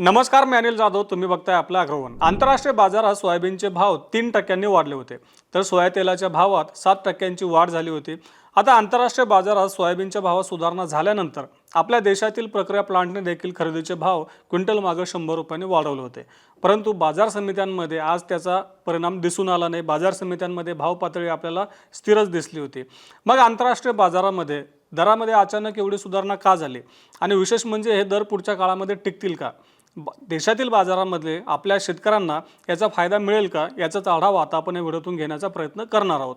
नमस्कार मी अनिल जाधव. तुम्ही बघताय आपलं अग्रवन आंतरराष्ट्रीय बाजारात सोयाबीनचे भाव तीन टक्क्यांनी वाढले होते. तर सोया तेलाच्या भावात सात टक्क्यांची वाढ झाली होती. आता आंतरराष्ट्रीय बाजारात सोयाबीनच्या भावात सुधारणा झाल्यानंतर आपल्या देशातील प्रक्रिया प्लांटने देखील खरेदीचे भाव क्विंटल मागं शंभर रुपयांनी वाढवले होते. परंतु बाजार समित्यांमध्ये आज त्याचा परिणाम दिसून आला नाही. बाजार समित्यांमध्ये भाव पातळी आपल्याला स्थिरच दिसली होती. मग आंतरराष्ट्रीय बाजारामध्ये दरामध्ये अचानक एवढी सुधारणा का झाली? आणि विशेष म्हणजे हे दर पुढच्या काळामध्ये टिकतील का? ब- देशातील बाजारामध्ये आपल्या शेतकऱ्यांना याचा फायदा मिळेल का? याचाच आढावा आता आपण या व्हिडिओतून घेण्याचा प्रयत्न करणार आहोत.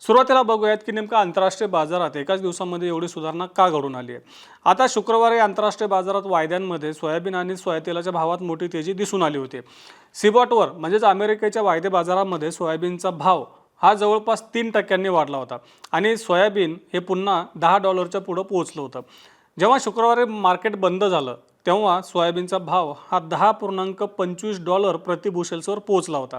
सुरुवातीला बघूयात की नेमका आंतरराष्ट्रीय बाजारात एकाच दिवसामध्ये एवढी सुधारणा का घडून आली आहे? आता शुक्रवारी आंतरराष्ट्रीय बाजारात वायद्यांमध्ये सोयाबीन आणि सोयातेलाच्या भावात मोठी तेजी दिसून आली होती. सिबॉटवर म्हणजेच अमेरिकेच्या वायदे बाजारामध्ये सोयाबीनचा भाव हा जवळपास तीन टक्क्यांनी वाढला होता आणि सोयाबीन हे पुन्हा दहा डॉलरच्या पुढं पोहोचलं होतं. जेव्हा शुक्रवारी मार्केट बंद झालं तेव्हा सोयाबीनचा भाव हा दहा पूर्णांक पंचवीस डॉलर प्रतिबुशेल्सवर पोहोचला होता.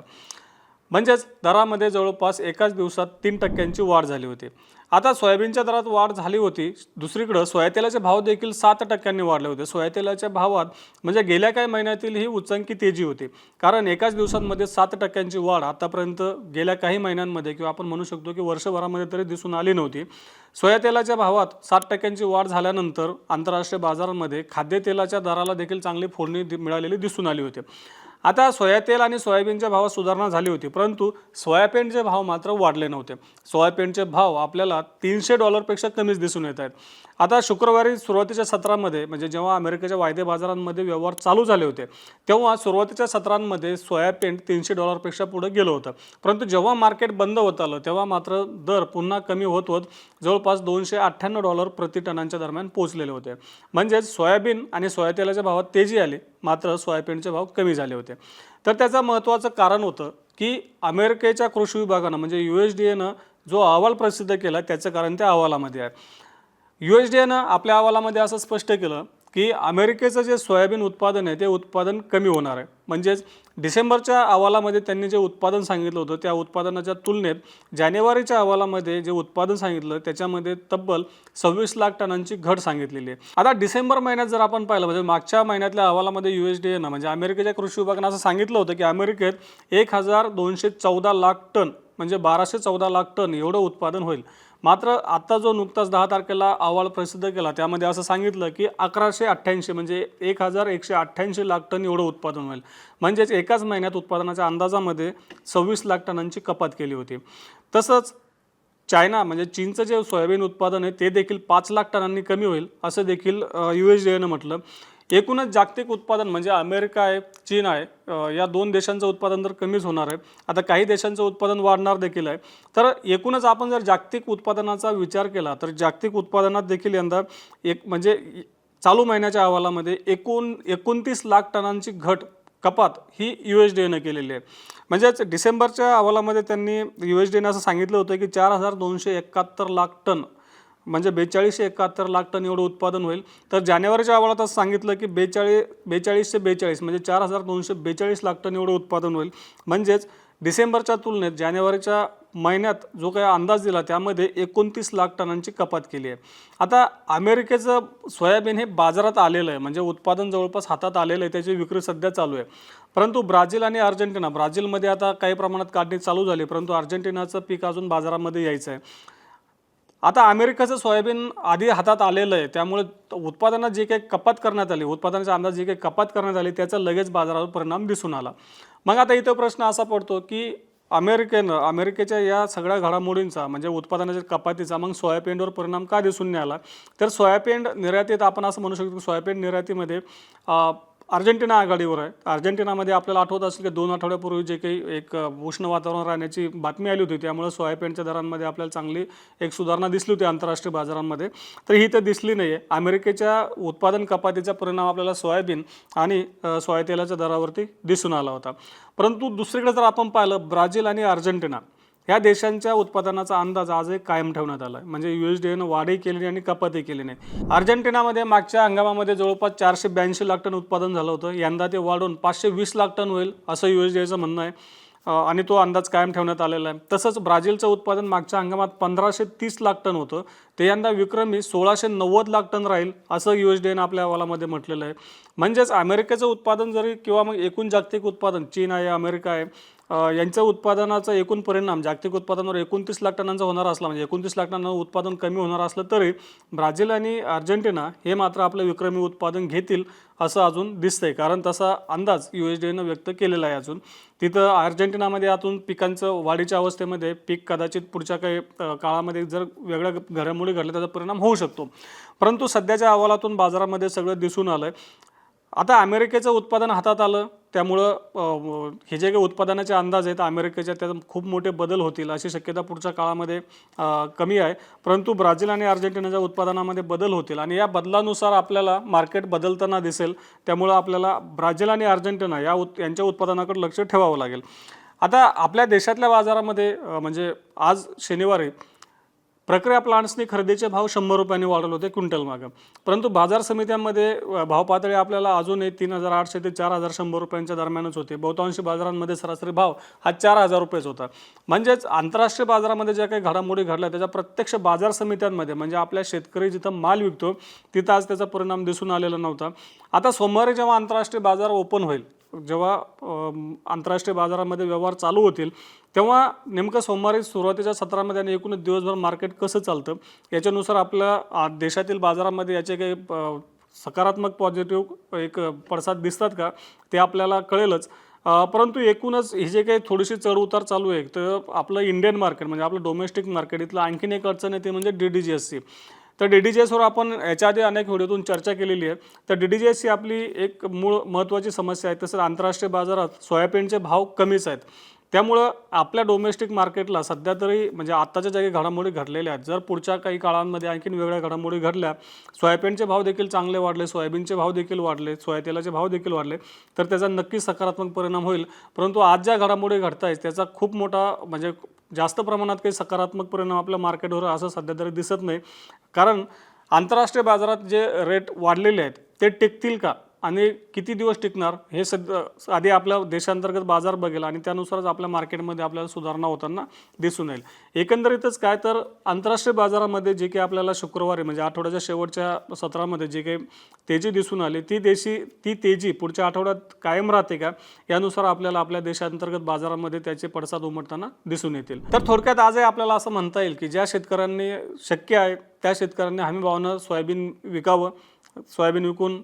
म्हणजेच दरामध्ये जवळपास एकाच दिवसात तीन टक्क्यांची वाढ झाली होती. आता सोयाबीनच्या दरात वाढ झाली होती. दुसरीकडं सोयातेलाचे भाव देखील सात टक्क्यांनी वाढले होते. सोयातेलाच्या भावात म्हणजे गेल्या काही महिन्यातील ही उच्चांकी तेजी होती. कारण एकाच दिवसांमध्ये सात टक्क्यांची वाढ आतापर्यंत गेल्या काही महिन्यांमध्ये किंवा आपण म्हणू शकतो की वर्षभरामध्ये तरी दिसून आली नव्हती. सोयातेलाच्या भावात सात टक्क्यांची वाढ झाल्यानंतर आंतरराष्ट्रीय बाजारामध्ये खाद्यतेलाच्या दराला देखील चांगली फोडणी मिळालेली दिसून आली होती. आता सोयातेल आणि सोयाबीनच्या भावात सुधारणा झाली होती परंतु सोयाबीनचे भाव मात्र वाढले नव्हते. सोयाबीनचे भाव आपल्याला तीनशे डॉलरपेक्षा कमीच दिसून येत आहेत. आता शुक्रवारी सुरुवातीच्या सत्रामध्ये म्हणजे जेव्हा अमेरिकेच्या वायदे बाजारांमध्ये व्यवहार चालू झाले होते तेव्हा सुरुवातीच्या सत्रांमध्ये सोयाबीन तीनशे डॉलरपेक्षा पुढे गेलं होतं. परंतु जेव्हा मार्केट बंद होत आलं तेव्हा मात्र दर पुन्हा कमी होत होत जवळपास दोनशे अठ्ठ्याण्णव डॉलर प्रति टनांच्या दरम्यान पोहोचलेले होते. म्हणजेच सोयाबीन आणि सोयातेलाच्या भावात तेजी आली मात्र सोयाबीनचे भाव कमी झाले होते. तर त्याचं महत्त्वाचं कारण होतं की अमेरिकेच्या कृषी विभागानं म्हणजे यू एस डी एनं जो अहवाल प्रसिद्ध केला त्याचं कारण त्या अहवालामध्ये आहे. यू एस डी एनं आपल्या अहवालामध्ये असं स्पष्ट केलं की अमेरिकेचं जे सोयाबीन उत्पादन आहे ते उत्पादन कमी होणार आहे. म्हणजेच डिसेंबरच्या अहवालामध्ये त्यांनी जे उत्पादन सांगितलं होतं त्या उत्पादनाच्या तुलनेत जानेवारीच्या अहवालामध्ये जे उत्पादन सांगितलं त्याच्यामध्ये तब्बल सव्वीस लाख टनांची घट सांगितलेली आहे. आता डिसेंबर महिन्यात जर आपण पाहिलं म्हणजे मागच्या महिन्यातल्या अहवालामध्ये यू एस डी एनं म्हणजे अमेरिकेच्या कृषी विभागानं असं सांगितलं होतं की अमेरिकेत एक हजार दोनशे चौदा लाख टन म्हणजे बाराशे चौदा लाख टन एवढं उत्पादन होईल. मात्र आत्ता जो नुकताच दहा तारखेला अहवाल प्रसिद्ध केला त्यामध्ये असं सांगितलं की अकराशे अठ्ठ्याऐंशी म्हणजे एक हजार एकशे अठ्ठ्याऐंशी लाख टन एवढं उत्पादन होईल. म्हणजेच एकाच महिन्यात उत्पादनाच्या अंदाजामध्ये सव्वीस लाख टनांची कपात केली होती. तसंच चायना म्हणजे चीनचं जे सोयाबीन उत्पादन आहे ते देखील पाच लाख टनांनी कमी होईल असं देखील यू एस डी एनं म्हटलं. एकूणच जागतिक उत्पादन म्हणजे अमेरिका आहे चीन आहे या दोन देशांचं उत्पादन तर कमीच होणार आहे. आता काही देशांचं उत्पादन वाढणार देखील आहे. तर एकूणच आपण जर जागतिक उत्पादनाचा विचार केला तर जागतिक उत्पादनात देखील यंदा एक म्हणजे चालू महिन्याच्या अहवालामध्ये एकूण एकोणतीस लाख टनांची घट कपात ही यू एस डी एनं केलेली आहे. म्हणजेच डिसेंबरच्या अहवालामध्ये त्यांनी यू एस डी एनं असं सांगितलं होतं की चार हजार दोनशे एकाहत्तर लाख टन म्हणजे बेचाळीसशे एकाहत्तर लाख टन एवढं उत्पादन होईल. तर जानेवारीच्या अहवालात सांगितलं की बेचाळीस बेचाळीसशे बेचाळीस म्हणजे चार हजार दोनशे बेचाळीस लाख टन एवढं उत्पादन होईल. म्हणजेच डिसेंबरच्या तुलनेत जानेवारीच्या महिन्यात जो काही अंदाज दिला त्यामध्ये एकोणतीस लाख टनांची कपात केली आहे. आता अमेरिकेचं सोयाबीन हे बाजारात आलेलं आहे. म्हणजे उत्पादन जवळपास हातात आलेलं आहे. त्याची विक्री सध्या चालू आहे. परंतु ब्राझील आणि अर्जेंटिना ब्राझीलमध्ये आता काही प्रमाणात काढणी चालू झाली परंतु अर्जेंटिनाचं पीक अजून बाजारामध्ये यायचं आहे. आता अमेरिकेचं सोयाबीन आधी हातात आलेलं आहे. त्यामुळे उत्पादनात जे काही कपात करण्यात आली उत्पादनाच्या अंदाज जे काही कपात करण्यात आली त्याचा लगेच बाजारावर परिणाम दिसून आला. मग आता इथं प्रश्न असा पडतो की अमेरिकेनं अमेरिकेच्या या सगळ्या घडामोडींचा म्हणजे उत्पादनाच्या कपातीचा मग सोयाबीनवर परिणाम का दिसून नाही आला? तर सोयाबीन निर्यातीत आपण असं म्हणू शकतो की सोयाबीन निर्यातीमध्ये अर्जेंटिना आघाडीवर आहे. अर्जेंटिनामध्ये आपल्याला आठवत असेल की दोन आठवड्यापूर्वी जे काही एक उष्ण वातावरण राहण्याची बातमी आली होती त्यामुळे सोयाबीनच्या दरांमध्ये आपल्याला चांगली एक सुधारणा दिसली होती आंतरराष्ट्रीय बाजारांमध्ये. तर ही तर दिसली नाही आहे अमेरिकेच्या उत्पादन कपातीचा परिणाम आपल्याला सोयाबीन आणि सोयातेलाच्या दरावरती दिसून आला होता. परंतु दुसरीकडे जर आपण पाहिलं ब्राझील आणि अर्जेंटिना ह्या देशांच्या उत्पादनाचा अंदाज आजही कायम ठेवण्यात आला आहे म्हणजे यू एस डी एनं वाढही केली नाही आणि कपातही केली नाही. अर्जेंटिनामध्ये मागच्या हंगामामध्ये जवळपास चारशे ब्याऐंशी लाख टन उत्पादन झालं होतं. यंदा ते वाढून पाचशे वीस लाख टन होईल असं यू एस डी एचं म्हणणं आहे. आणि तो अंदाज कायम ठेवण्यात आलेला आहे. तसंच ब्राझीलचं उत्पादन मागच्या हंगामात पंधराशे तीस लाख टन होतं. ते यंदा विक्रमी सोळाशे नव्वद लाख टन राहील असं यू एस डी एन आपल्या अहवालामध्ये म्हटलेलं आहे. म्हणजेच अमेरिकेचं उत्पादन जरी किंवा मग एकूण जागतिक उत्पादन चीन आहे अमेरिका आहे यांच्या उत्पादनाचा एकूण परिणाम जागतिक उत्पादनावर एकोणतीस लाख टनांचा होणार असला म्हणजे एकोणतीस लाख टनांना उत्पादन कमी होणार असलं तरी ब्राझील आणि अर्जेंटिना हे मात्र आपलं विक्रमी उत्पादन घेतील असं अजून दिसतंय. कारण तसा अंदाज यू एस डीनं व्यक्त केलेला आहे अजून. तिथं अर्जेंटिनामध्ये आतून पिकांचं वाढीच्या अवस्थेमध्ये पीक कदाचित पुढच्या काही काळामध्ये जर वेगळ्या घडामोडी घडल्या त्याचा परिणाम होऊ शकतो. परंतु सध्याच्या अहवालातून बाजारामध्ये सगळं दिसून आलं आहे आता अमेरिकेचं उत्पादन हातात आलं त्यामुळं हे जे काही उत्पादनाचे अंदाज आहेत अमेरिकेच्या त्यात खूप मोठे बदल होतील अशी शक्यता पुढच्या काळामध्ये कमी आहे. परंतु ब्राझील आणि अर्जेंटिनाच्या उत्पादनामध्ये बदल होतील आणि या बदलानुसार आपल्याला मार्केट बदलताना दिसेल. त्यामुळं आपल्याला ब्राझील आणि अर्जेंटिना या उत यांच्या उत्पादनाकडे लक्ष ठेवावं लागेल. आता आपल्या देशातल्या बाजारामध्ये म्हणजे आज शनिवारी प्रक्रिया प्लांट्सनी खरेदीचे भाव शंभर रुपयांनी वाढवले होते क्विंटल मागं. परंतु बाजार समित्यांमध्ये भाव पातळी आपल्याला अजूनही तीन हजार आठशे ते चार हजार शंभर रुपयांच्या दरम्यानच होते. बहुतांशी बाजारांमध्ये सरासरी भाव हा चार हजार रुपयेच होता. म्हणजेच आंतरराष्ट्रीय बाजारामध्ये ज्या काही घडामोडी घडल्या त्याच्या प्रत्यक्ष बाजार समित्यांमध्ये म्हणजे आपल्या शेतकरी जिथं माल विकतो तिथं आज त्याचा परिणाम दिसून आलेला नव्हता. आता सोमवारी जेव्हा आंतरराष्ट्रीय बाजार ओपन होईल जेव्हा आंतरराष्ट्रीय बाजारामध्ये व्यवहार चालू होतील तेव्हा नेमकं सोमवारी सुरुवातीच्या सत्रामध्ये आणि एकूणच दिवसभर मार्केट कसं चालतं याच्यानुसार आपल्या देशातील बाजारामध्ये याचे काही सकारात्मक पॉझिटिव्ह एक पडसाद दिसतात का ते आपल्याला कळेलच. परंतु एकूणच हे जे काही थोडीशी चढउतार चालू आहे तर आपलं इंडियन मार्केट म्हणजे आपलं डोमेस्टिक मार्केट इथलं आणखीन एक अडचण आहे ते म्हणजे D D G S C तर डी डी जी एसवर आपण याच्या आधी अनेक व्हिडिओतून चर्चा केलेली आहे. तर डी डी जी एस ही आपली एक मूळ महत्त्वाची समस्या आहे. तसंच आंतरराष्ट्रीय बाजारात सोयाबीनचे भाव कमीच आहेत. त्यामुळं आपल्या डोमेस्टिक मार्केटला सध्या तरी म्हणजे आत्ताच्या जागी घडामोडी घडलेल्या आहेत. जर पुढच्या काही काळांमध्ये आणखीन वेगळ्या घडामोडी घडल्या सोयाबीनचे भाव देखील चांगले वाढले सोयाबीनचे भाव देखील वाढले सोयातेलाचे भाव देखील वाढले तर त्याचा नक्कीच सकारात्मक परिणाम होईल. परंतु आज ज्या घडामोडी घडत आहेत त्याचा खूप मोठा म्हणजे जास्त प्रमाणात काही सकारात्मक परिणाम आपल्या मार्केटवर असं सध्या तरी दिसत नाही. कारण आंतरराष्ट्रीय बाजारात जे रेट वाढलेले आहेत ते टिकतील का? आणि किती दिवस टिकणार हे सध्या आधी आपल्या देशांतर्गत बाजार बघेल आणि त्यानुसारच आपल्या मार्केटमध्ये आपल्याला सुधारणा होताना दिसून येईल. एकंदरीतच काय तर आंतरराष्ट्रीय बाजारामध्ये जे काही आपल्याला शुक्रवारी म्हणजे आठवड्याच्या शेवटच्या सत्रामध्ये जे काही तेजी दिसून आली ती देशी ती तेजी पुढच्या आठवड्यात कायम राहते का? यानुसार आपल्याला आपल्या देशांतर्गत बाजारामध्ये त्याचे पडसाद उमटताना दिसून येतील. तर थोडक्यात आजही आपल्याला असं म्हणता येईल की ज्या शेतकऱ्यांनी शक्य आहे त्या शेतकऱ्यांनी हमीभावानं सोयाबीन विकावं सोयाबीन विकून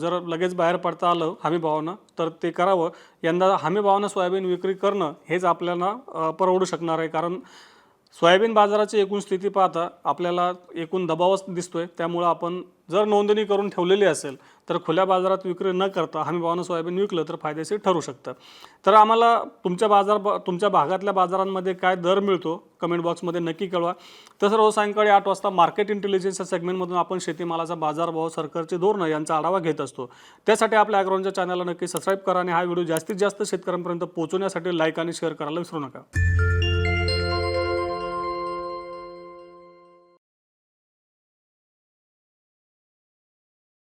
जर लगेच बाहेर पडता आलं हमी भावानं तर ते करावं. यंदा हमी भावानं सोयाबीन विक्री करणं हेच आपल्याला परवडू शकणार आहे. कारण सोयाबीन बाजाराची एकूण स्थिती पाहता आपल्याला एकूण दबावच दिसतोय. त्यामुळं आपण जर नोंदणी करून ठेवलेली असेल तर खुल्या बाजारात विक्री न करता हमी भावानं सोयाबीन विकलं तर फायदेशीर ठरू शकतं. तर आम्हाला तुमच्या बाजार तुमच्या भागातल्या बाजारांमध्ये काय दर मिळतो कमेंट बॉक्समध्ये नक्की कळवा. तसं रोज सायंकाळी आठ वाजता मार्केट इंटेलिजन्स या सेगमेंटमधून आपण शेतीमालाचा बाजारभाव सरकारचे धोरणं यांचा आढावा घेत असतो. त्यासाठी आपल्या ॲग्रॉनच्या चॅनलला नक्की सबस्क्राईब करा आणि हा व्हिडिओ जास्तीत जास्त शेतकऱ्यांपर्यंत पोहोचवण्यासाठी लाईक आणि शेअर करायला विसरू नका.